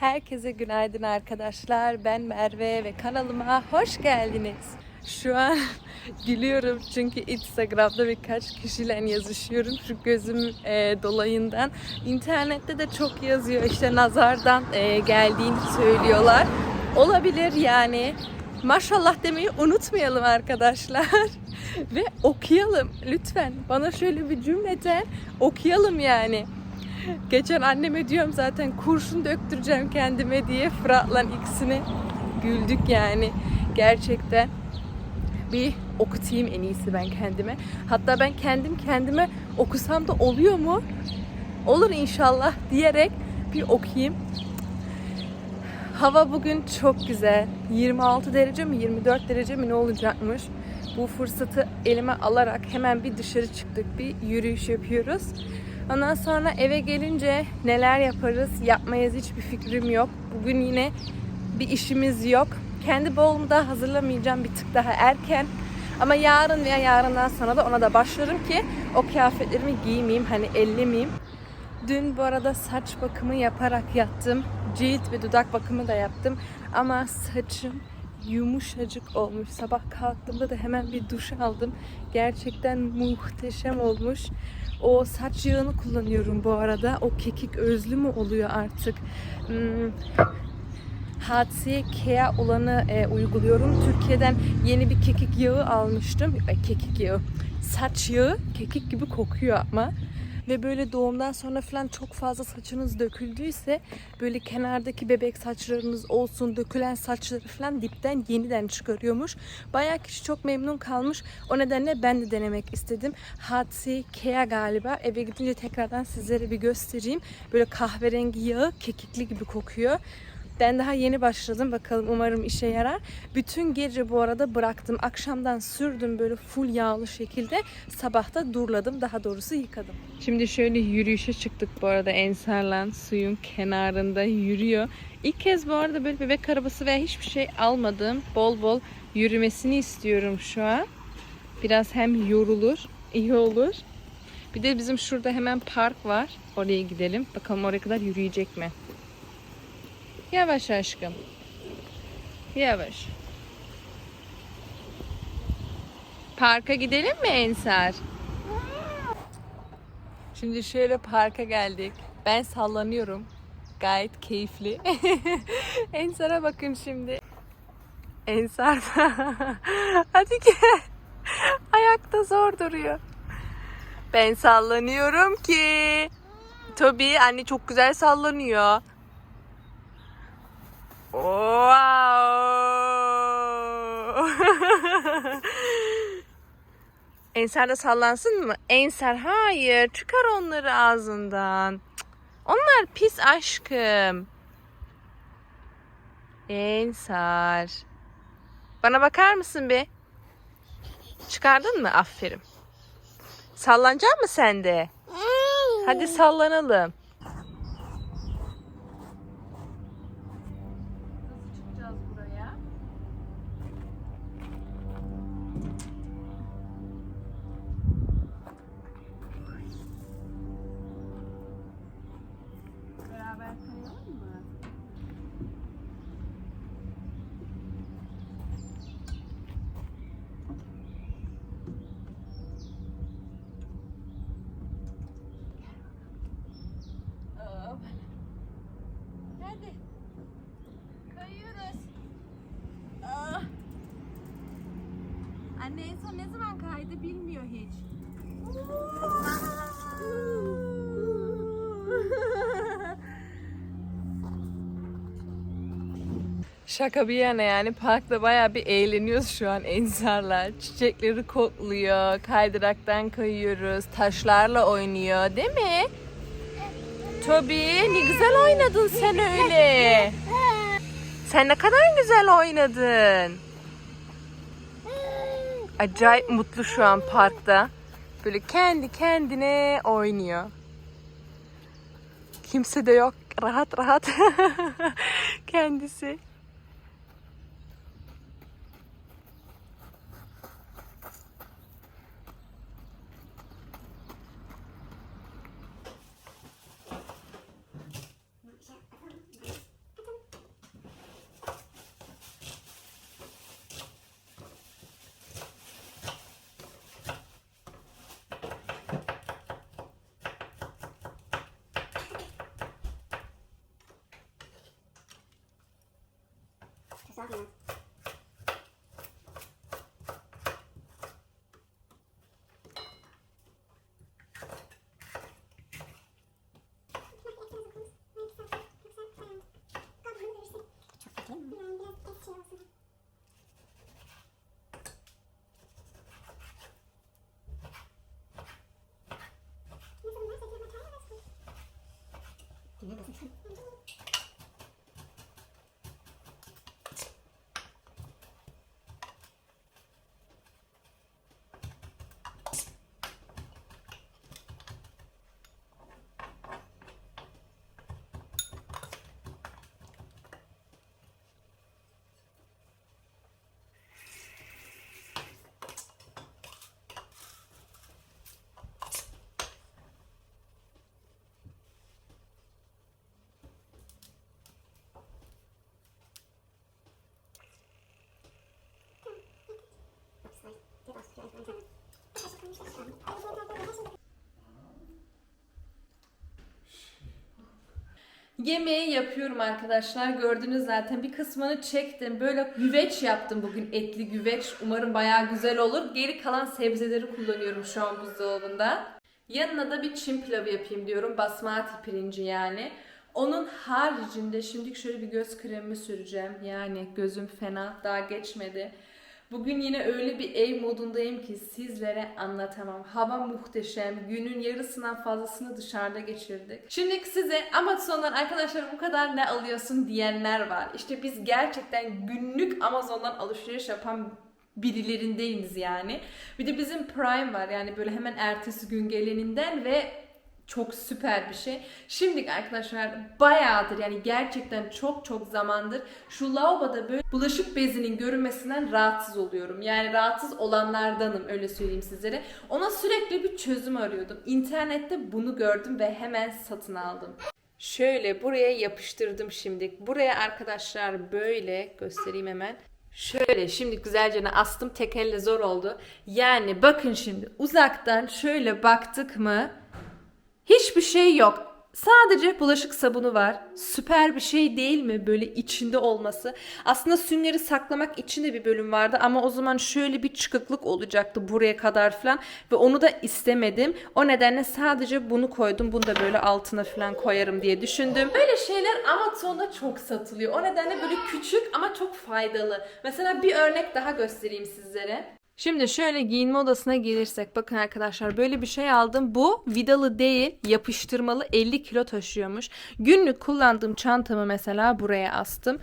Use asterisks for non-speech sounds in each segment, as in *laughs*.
Herkese günaydın arkadaşlar. Ben Merve ve kanalıma hoş geldiniz. Şu an *laughs* gülüyorum çünkü Instagram'da birkaç kişiyle yazışıyorum şu gözüm e, dolayından. İnternette de çok yazıyor işte nazardan e, geldiğini söylüyorlar. Olabilir yani. Maşallah demeyi unutmayalım arkadaşlar. *laughs* Ve okuyalım lütfen. Bana şöyle bir cümleten okuyalım yani. Geçen anneme diyorum zaten kurşun döktüreceğim kendime diye Fırat'la ikisini güldük yani. Gerçekten bir okutayım en iyisi ben kendime. Hatta ben kendim kendime okusam da oluyor mu? Olur inşallah diyerek bir okuyayım. Hava bugün çok güzel. 26 derece mi 24 derece mi ne olacakmış? Bu fırsatı elime alarak hemen bir dışarı çıktık. Bir yürüyüş yapıyoruz. Ondan sonra eve gelince neler yaparız yapmayız hiçbir fikrim yok. Bugün yine bir işimiz yok. Kendi bavulumu da hazırlamayacağım bir tık daha erken. Ama yarın veya yarından sonra da ona da başlarım ki o kıyafetlerimi giymeyeyim hani ellemeyeyim. Dün bu arada saç bakımı yaparak yattım. Cilt ve dudak bakımı da yaptım. Ama saçım yumuşacık olmuş. Sabah kalktığımda da hemen bir duş aldım. Gerçekten muhteşem olmuş. O saç yağını kullanıyorum bu arada. O kekik özlü mü oluyor artık? Hmm, HC Kea olanı e, uyguluyorum. Türkiye'den yeni bir kekik yağı almıştım. Ay, kekik yağı. Saç yağı kekik gibi kokuyor ama. Ve böyle doğumdan sonra falan çok fazla saçınız döküldüyse böyle kenardaki bebek saçlarınız olsun dökülen saçları falan dipten yeniden çıkarıyormuş. Bayağı kişi çok memnun kalmış. O nedenle ben de denemek istedim. HC Kea galiba. Eve gidince tekrardan sizlere bir göstereyim. Böyle kahverengi yağı kekikli gibi kokuyor. Ben daha yeni başladım. Bakalım umarım işe yarar. Bütün gece bu arada bıraktım. Akşamdan sürdüm böyle full yağlı şekilde. Sabahta durladım. Daha doğrusu yıkadım. Şimdi şöyle yürüyüşe çıktık bu arada Ensarlan suyun kenarında yürüyor. İlk kez bu arada böyle bebek arabası veya hiçbir şey almadım. Bol bol yürümesini istiyorum şu an. Biraz hem yorulur, iyi olur. Bir de bizim şurada hemen park var. Oraya gidelim. Bakalım oraya kadar yürüyecek mi? Yavaş aşkım. Yavaş. Parka gidelim mi Ensar? Şimdi şöyle parka geldik. Ben sallanıyorum. Gayet keyifli. *laughs* Ensar'a bakın şimdi. Ensar. *laughs* Hadi gel. Ayakta zor duruyor. Ben sallanıyorum ki. Tabii anne çok güzel sallanıyor. Wow. *laughs* Ensar da sallansın mı? Ensar hayır. Çıkar onları ağzından. Onlar pis aşkım. Ensar. Bana bakar mısın bir? Çıkardın mı? Aferin. Sallanacak mı sen de? Hadi sallanalım. Nasıl çıkacağız buraya? Beraber kayalım mı? Hadi. Kayıyoruz. Anne en ne zaman kaydı bilmiyor hiç. *laughs* Şaka bir yana yani parkta baya bir eğleniyoruz şu an ensarlar. Çiçekleri kokluyor, kaydıraktan kayıyoruz, taşlarla oynuyor değil mi? Tabii ne güzel oynadın sen öyle. Sen ne kadar güzel oynadın. Acayip mutlu şu an parkta. Böyle kendi kendine oynuyor. Kimse de yok. Rahat rahat. *laughs* Kendisi. Sorry. Çok kötü. Yani biraz et şey olsun. Yemeği yapıyorum arkadaşlar. Gördünüz zaten bir kısmını çektim. Böyle güveç yaptım bugün etli güveç. Umarım bayağı güzel olur. Geri kalan sebzeleri kullanıyorum şu an buzdolabında. Yanına da bir çim pilavı yapayım diyorum. Basmati pirinci yani. Onun haricinde şimdi şöyle bir göz kremi süreceğim. Yani gözüm fena daha geçmedi. Bugün yine öyle bir ev modundayım ki sizlere anlatamam. Hava muhteşem. Günün yarısından fazlasını dışarıda geçirdik. Şimdi size Amazon'dan arkadaşlar bu kadar ne alıyorsun diyenler var. İşte biz gerçekten günlük Amazon'dan alışveriş yapan birilerindeyiniz yani. Bir de bizim Prime var yani böyle hemen ertesi gün geleninden ve çok süper bir şey. Şimdi arkadaşlar bayağıdır yani gerçekten çok çok zamandır şu lavaboda böyle bulaşık bezinin görünmesinden rahatsız oluyorum. Yani rahatsız olanlardanım öyle söyleyeyim sizlere. Ona sürekli bir çözüm arıyordum. İnternette bunu gördüm ve hemen satın aldım. Şöyle buraya yapıştırdım şimdi. Buraya arkadaşlar böyle göstereyim hemen. Şöyle şimdi güzelce astım tek zor oldu. Yani bakın şimdi uzaktan şöyle baktık mı Hiçbir şey yok. Sadece bulaşık sabunu var. Süper bir şey değil mi böyle içinde olması? Aslında süngeri saklamak için de bir bölüm vardı ama o zaman şöyle bir çıkıklık olacaktı buraya kadar falan ve onu da istemedim. O nedenle sadece bunu koydum. Bunu da böyle altına falan koyarım diye düşündüm. Böyle şeyler Amazon'da çok satılıyor. O nedenle böyle küçük ama çok faydalı. Mesela bir örnek daha göstereyim sizlere. Şimdi şöyle giyinme odasına gelirsek bakın arkadaşlar böyle bir şey aldım. Bu vidalı değil yapıştırmalı 50 kilo taşıyormuş. Günlük kullandığım çantamı mesela buraya astım.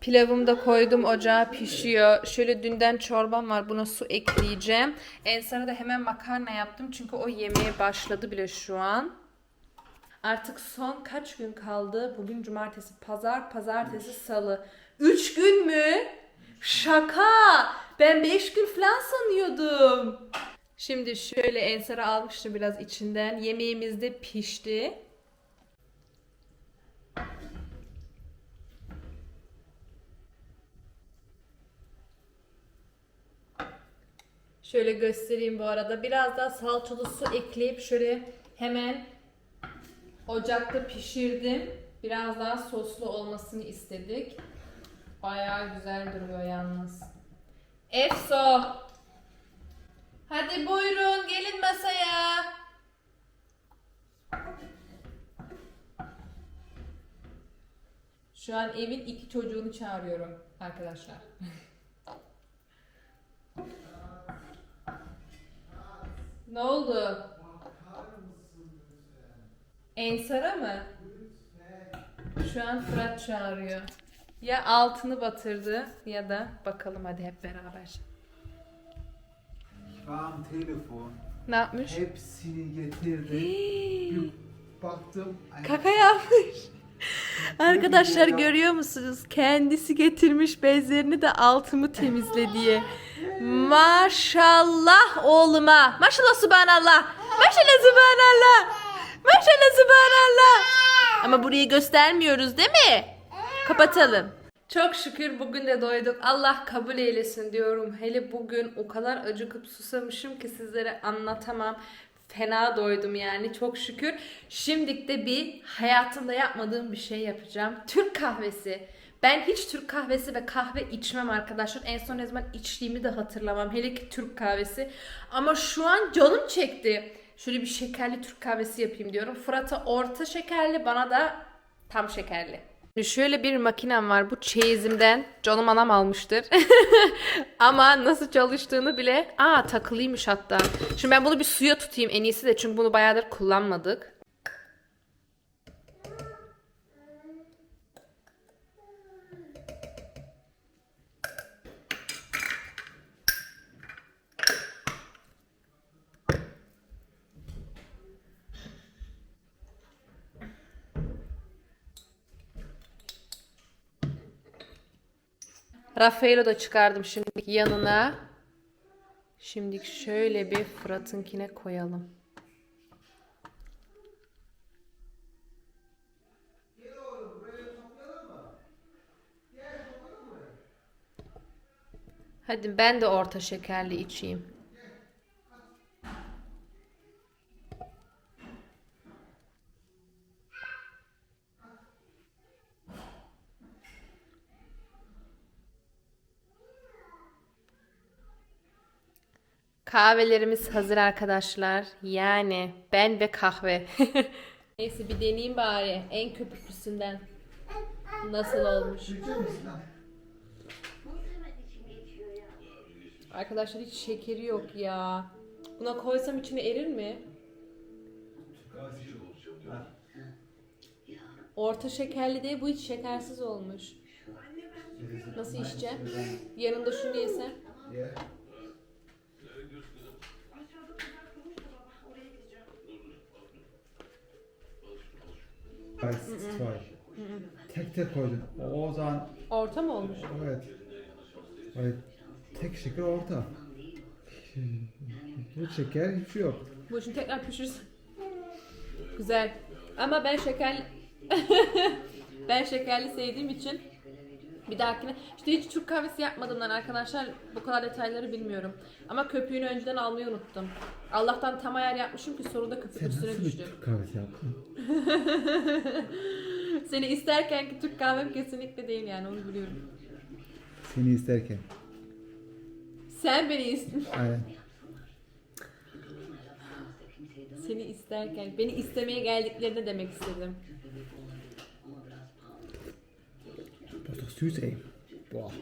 Pilavımı da koydum ocağa pişiyor. Şöyle dünden çorbam var buna su ekleyeceğim. En sonra da hemen makarna yaptım çünkü o yemeğe başladı bile şu an. Artık son kaç gün kaldı? Bugün cumartesi, pazar, pazartesi, salı. 3 gün mü? Şaka! Ben 5 gün falan sanıyordum. Şimdi şöyle ensara almıştım biraz içinden. Yemeğimiz de pişti. Şöyle göstereyim bu arada. Biraz daha salçalı su ekleyip şöyle hemen ocakta pişirdim. Biraz daha soslu olmasını istedik. Bayağı güzel duruyor yalnız. Efso. Hadi buyurun gelin masaya. Şu an evin iki çocuğunu çağırıyorum arkadaşlar. *laughs* ne oldu? Ensara mı? Şu an Fırat çağırıyor. Ya altını batırdı ya da bakalım hadi hep beraber. Ich war am Telefon, Ne yapmış? hepsini getirdi. Baktım. ay- Kaka yapmış. Arkadaşlar görüyor musunuz? Kendisi getirmiş bezlerini de altımı temizle diye. Maşallah oğluma. Maşallah subhanallah. Maşallah subhanallah. Maşallah subhanallah. Ama burayı göstermiyoruz değil mi? Kapatalım. Çok şükür bugün de doyduk. Allah kabul eylesin diyorum. Hele bugün o kadar acıkıp susamışım ki sizlere anlatamam. Fena doydum yani çok şükür. Şimdilik de bir hayatımda yapmadığım bir şey yapacağım. Türk kahvesi. Ben hiç Türk kahvesi ve kahve içmem arkadaşlar. En son ne zaman içtiğimi de hatırlamam. Hele ki Türk kahvesi. Ama şu an canım çekti. Şöyle bir şekerli Türk kahvesi yapayım diyorum. Fırat'a orta şekerli, bana da tam şekerli. Şöyle bir makinem var. Bu çeyizimden canım anam almıştır. *laughs* Ama nasıl çalıştığını bile... Aa takılıymış hatta. Şimdi ben bunu bir suya tutayım en iyisi de çünkü bunu bayağıdır kullanmadık. Rafael'o da çıkardım şimdi yanına. Şimdi şöyle bir Fırat'ınkine koyalım. Hadi ben de orta şekerli içeyim. Kahvelerimiz hazır arkadaşlar. Yani ben ve kahve. *laughs* Neyse bir deneyeyim bari. En köpüklüsünden. Nasıl olmuş? Arkadaşlar hiç şekeri yok ya. Buna koysam içine erir mi? Orta şekerli değil bu hiç şekersiz olmuş. Nasıl içeceğim? Yanında şunu yesem. Eins, zwei. Tek tek koydun. O zaman Orta mı olmuş? evet. Evet. Tek şeker orta. Hiç şeker şey yok. Bu şimdi tekrar pişirsin. Güzel. Ama ben şekerli *laughs* ben şekerli sevdiğim için bir dahakine işte hiç Türk kahvesi yapmadığımdan arkadaşlar bu kadar detayları bilmiyorum. Ama köpüğünü önceden almayı unuttum. Allah'tan tam ayar yapmışım ki soruda köpük Sen üstüne nasıl bir düştü. Türk kahvesi yaptın? *laughs* Seni isterken ki Türk kahvem kesinlikle değil yani onu biliyorum. Seni isterken. Sen beni ist Aynen. seni isterken beni istemeye geldiklerinde demek istedim. Süß ey. Boah.